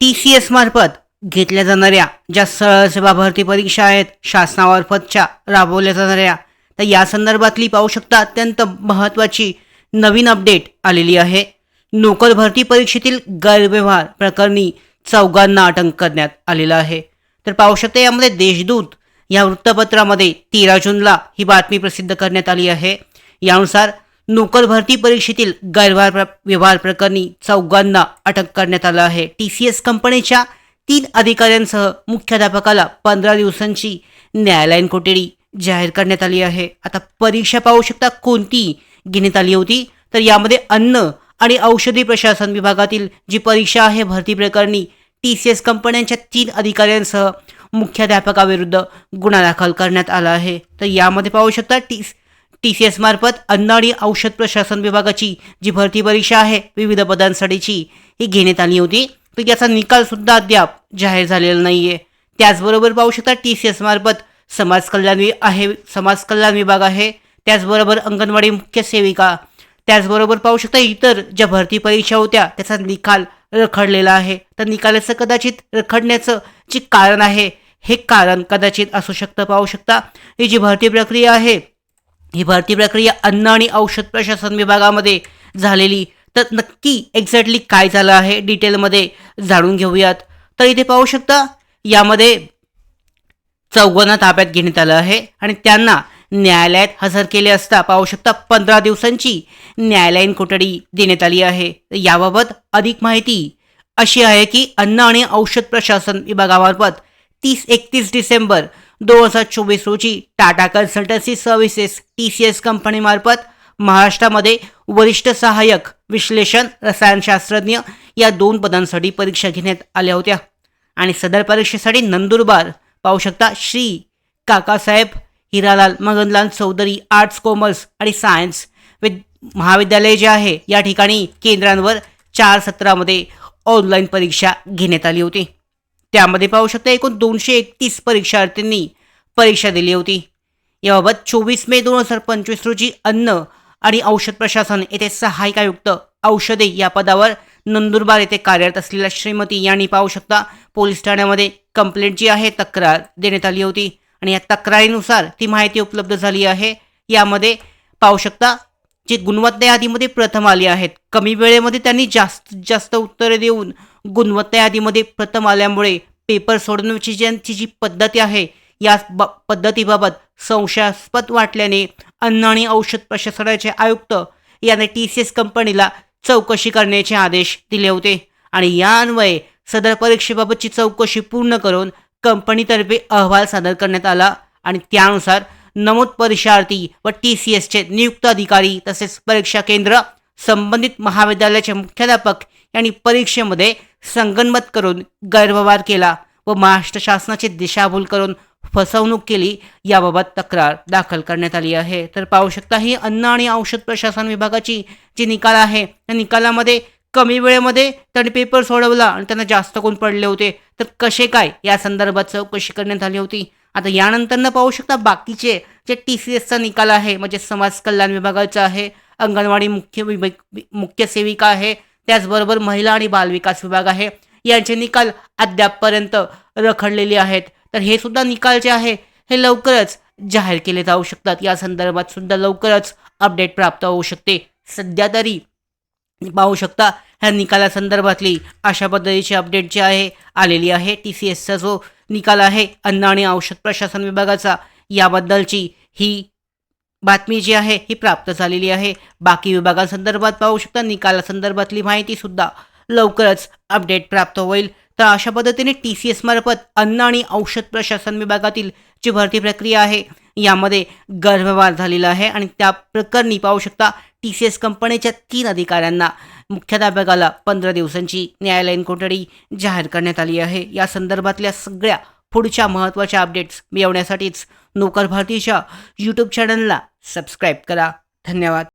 T C S मार्फत घेतल्या जाणाऱ्या ज्या सरळ सेवा भरती परीक्षा आहेत शासनामार्फतच्या राबवल्या जाणाऱ्या तर या संदर्भातली पाहू शकता अत्यंत महत्त्वाची नवीन अपडेट आलेली आहे. नोकर भरती परीक्षेतील गैरव्यवहार प्रकरणी चौघांना अटक करण्यात आलेलं आहे. तर पाहू शकता यामध्ये देशदूत या वृत्तपत्रामध्ये तेरा जूनला ही बातमी प्रसिद्ध करण्यात आली आहे. यानुसार नोकर भरती परीक्षेतील गैरव्यवहार प्र- व्यवहार प्रकरणी चौघांना अटक करण्यात आलं आहे. टी सी एस कंपनीच्या तीन अधिकाऱ्यांसह मुख्याध्यापकाला पंधरा दिवसांची न्यायालयीन कोठडी जाहीर करण्यात आली आहे. आता परीक्षा पाहू शकता कोणती घेण्यात आली होती? तर यामध्ये अन्न आणि औषधी प्रशासन विभागातील जी परीक्षा आहे भरती प्रकरणी टी सी एस कंपन्यांच्या तीन अधिकाऱ्यांसह मुख्याध्यापकाविरुद्ध गुन्हा दाखल करण्यात आला आहे. तर यामध्ये पाहू शकता टी टी सी एस मार्फत अन्न आणि औषध प्रशासन विभागाची जी भरती परीक्षा आहे विविध पदांसाठीची ही घेण्यात आली होती. तर याचा निकाल सुद्धा अद्याप जाहीर झालेला नाहीये. त्याचबरोबर पाहू शकता टी सी एस मार्फत समाज कल्याण वि- आहे समाज कल्याण विभाग आहे. त्याचबरोबर अंगणवाडी मुख्य सेविका. त्याचबरोबर पाहू शकता इतर ज्या भरती परीक्षा होत्या त्याचा निकाल रखडलेला आहे. तर निकालाचं कदाचित रखडण्याचं जे कारण आहे हे कारण कदाचित असू शकतं. पाहू शकता ही जी भरती प्रक्रिया आहे ही भरती प्रक्रिया अन्न आणि औषध प्रशासन विभागामध्ये झालेली. तर नक्की एक्झॅक्टली काय झालं आहे? डिटेलमध्ये जाणून घेऊयात. तर इथे पाहू शकता यामध्ये चौघांना ताब्यात घेण्यात आलं आहे आणि त्यांना न्यायालयात हजर केले असता पाहू शकता पंधरा दिवसांची न्यायालयीन कोठडी देण्यात आली आहे. याबाबत अधिक माहिती अशी आहे की अन्न आणि औषध प्रशासन विभागामार्फत तीस एकतीस डिसेंबर दोन हजार चोवीस रोजी Tata consultancy services T C S कंपनीमार्फत महाराष्ट्रामध्ये वरिष्ठ सहाय्यक विश्लेषण रसायनशास्त्रज्ञ या दोन पदांसाठी परीक्षा घेण्यात आल्या होत्या. आणि सदर परीक्षेसाठी नंदुरबार पाहू शकता श्री काकासाहेब हिरालाल मगनलाल चौधरी आर्ट्स कॉमर्स आणि सायन्स विद महाविद्यालय जे आहे या ठिकाणी केंद्रांवर चार सत्रामध्ये ऑनलाईन परीक्षा घेण्यात आली होती. त्यामध्ये पाहू शकता एकूण दोनशे एकतीस परीक्षार्थींनी परीक्षा दिली होती. याबाबत चोवीस मे दोन हजार पंचवीस रोजी अन्न आणि औषध प्रशासन येथे सहाय्यक आयुक्त औषधे या पदावर नंदुरबार येथे कार्यरत असलेल्या श्रीमती यांनी पाहू शकता पोलीस ठाण्यामध्ये कंप्लेंट जी आहे तक्रार देण्यात आली होती. आणि या तक्रारीनुसार ती माहिती उपलब्ध झाली आहे. यामध्ये पाहू शकता जे गुणवत्ता यादीमध्ये प्रथम आले आहेत. कमी वेळेमध्ये त्यांनी जास्तीत जास्त उत्तरे देऊन गुणवत्ता यादीमध्ये प्रथम आल्यामुळे पेपर सोडवण्याची ज्यांची जी पद्धती आहे या ब पद्धतीबाबत संशयास्पद वाटल्याने अन्न आणि औषध प्रशासनाचे आयुक्त याने टी सी एस कंपनीला चौकशी करण्याचे आदेश दिले होते. आणि या अन्वये सदर परीक्षेबाबतची चौकशी पूर्ण करून कंपनीतर्फे अहवाल सादर करण्यात आला. आणि त्यानुसार नमूद परीक्षार्थी व टी सी एसचे नियुक्त अधिकारी तसेच परीक्षा केंद्र संबंधित महाविद्यालयाचे मुख्याध्यापक यांनी परीक्षेमध्ये संगनमत करून गैरव्यवहार केला व महाराष्ट्र शासनाची दिशाभूल करून फसवणूक केली याबाबत तक्रार दाखल करण्यात आली आहे. तर पाहू शकता ही अन्न आणि औषध प्रशासन विभागाची जी निकाल आहे त्या निकालामध्ये कमी वेळेमध्ये त्यांनी पेपर सोडवला आणि त्यांना जास्त गुण पडले होते तर कसे काय या संदर्भात चौकशी करण्यात आली होती? आता यानंतरनं पाहू शकता बाकीचे जे टी सी एसचा निकाल आहे म्हणजे समाज कल्याण विभागाचा आहे अंगणवाडी मुख्य विभाग मुख्य सेविका आहे त्याचबरोबर महिला आणि बालविकास विभाग आहे यांचे निकाल अद्यापपर्यंत रखडलेले आहेत. तर हे सुद्धा निकाल जे आहे हे लवकरच जाहीर केले जाऊ शकतात. या संदर्भात सुद्धा लवकरच अपडेट प्राप्त होऊ शकते. सध्या तरी पाहू शकता ह्या निकालासंदर्भातली अशा पद्धतीची अपडेट जी आहे आलेली आहे. टी सी एसचा जो निकाल आहे अन्न आणि औषध प्रशासन विभागाचा याबद्दलची ही बातमी जी आहे ही प्राप्त झालेली आहे. बाकी विभागांसंदर्भात पाहू शकता निकालासंदर्भातली माहितीसुद्धा लवकरच अपडेट प्राप्त होईल. तर अशा पद्धतीने टी सी एस मार्फत अन्न आणि औषध प्रशासन विभागातील जी भरती प्रक्रिया आहे यामध्ये गैरव्यवहार झालेला आहे आणि त्या प्रकरणी पाहू शकता टी सी एस कंपनीच्या तीन अधिकाऱ्यांना मुख्याध्यापकाला पंधरा दिवसांची न्यायालयीन कोठडी जाहीर करण्यात आली आहे. या संदर्भातल्या सगळ्या पुढच्या महत्त्वाच्या अपडेट्स मिळवण्यासाठीच नोकर भारतीच्या यूट्यूब चॅनलला सबस्क्राईब करा. धन्यवाद.